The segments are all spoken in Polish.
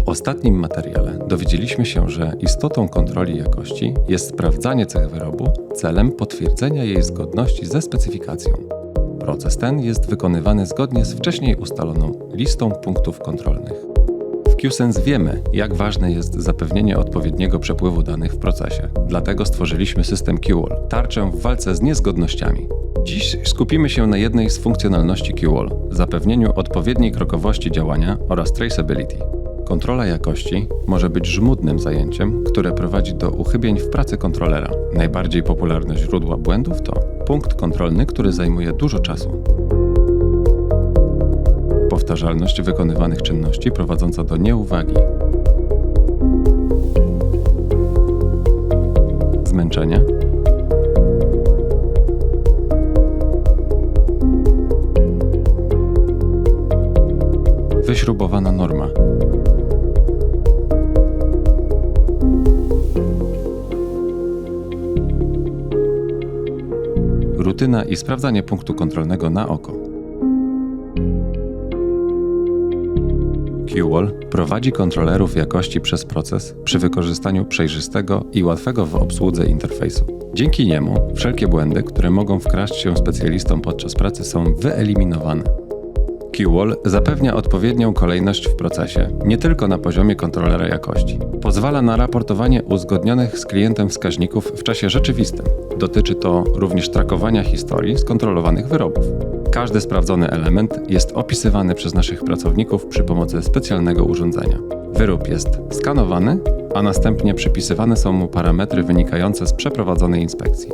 W ostatnim materiale dowiedzieliśmy się, że istotą kontroli jakości jest sprawdzanie cech wyrobu celem potwierdzenia jej zgodności ze specyfikacją. Proces ten jest wykonywany zgodnie z wcześniej ustaloną listą punktów kontrolnych. W QSense wiemy, jak ważne jest zapewnienie odpowiedniego przepływu danych w procesie. Dlatego stworzyliśmy system QWall, tarczę w walce z niezgodnościami. Dziś skupimy się na jednej z funkcjonalności QWall zapewnieniu odpowiedniej krokowości działania oraz traceability. Kontrola jakości może być żmudnym zajęciem, które prowadzi do uchybień w pracy kontrolera. Najbardziej popularne źródła błędów to punkt kontrolny, który zajmuje dużo czasu, powtarzalność wykonywanych czynności prowadząca do nieuwagi, zmęczenie, wyśrubowana norma. Rutyna i sprawdzanie punktu kontrolnego na oko. QWall prowadzi kontrolerów jakości przez proces przy wykorzystaniu przejrzystego i łatwego w obsłudze interfejsu. Dzięki niemu wszelkie błędy, które mogą wkraść się specjalistom podczas pracy, są wyeliminowane. QWall zapewnia odpowiednią kolejność w procesie, nie tylko na poziomie kontrolera jakości. Pozwala na raportowanie uzgodnionych z klientem wskaźników w czasie rzeczywistym. Dotyczy to również trakowania historii skontrolowanych wyrobów. Każdy sprawdzony element jest opisywany przez naszych pracowników przy pomocy specjalnego urządzenia. Wyrób jest skanowany, a następnie przypisywane są mu parametry wynikające z przeprowadzonej inspekcji.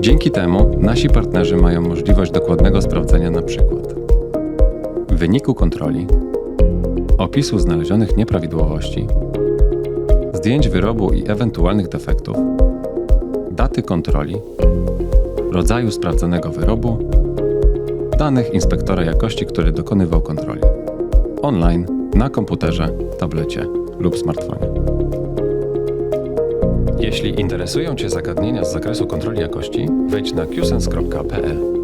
Dzięki temu nasi partnerzy mają możliwość dokładnego sprawdzenia np. wyniku kontroli, opisu znalezionych nieprawidłowości, zdjęć wyrobu i ewentualnych defektów, daty kontroli, rodzaju sprawdzonego wyrobu, danych inspektora jakości, który dokonywał kontroli. Online, na komputerze, tablecie lub smartfonie. Jeśli interesują Cię zagadnienia z zakresu kontroli jakości, wejdź na qsense.pl.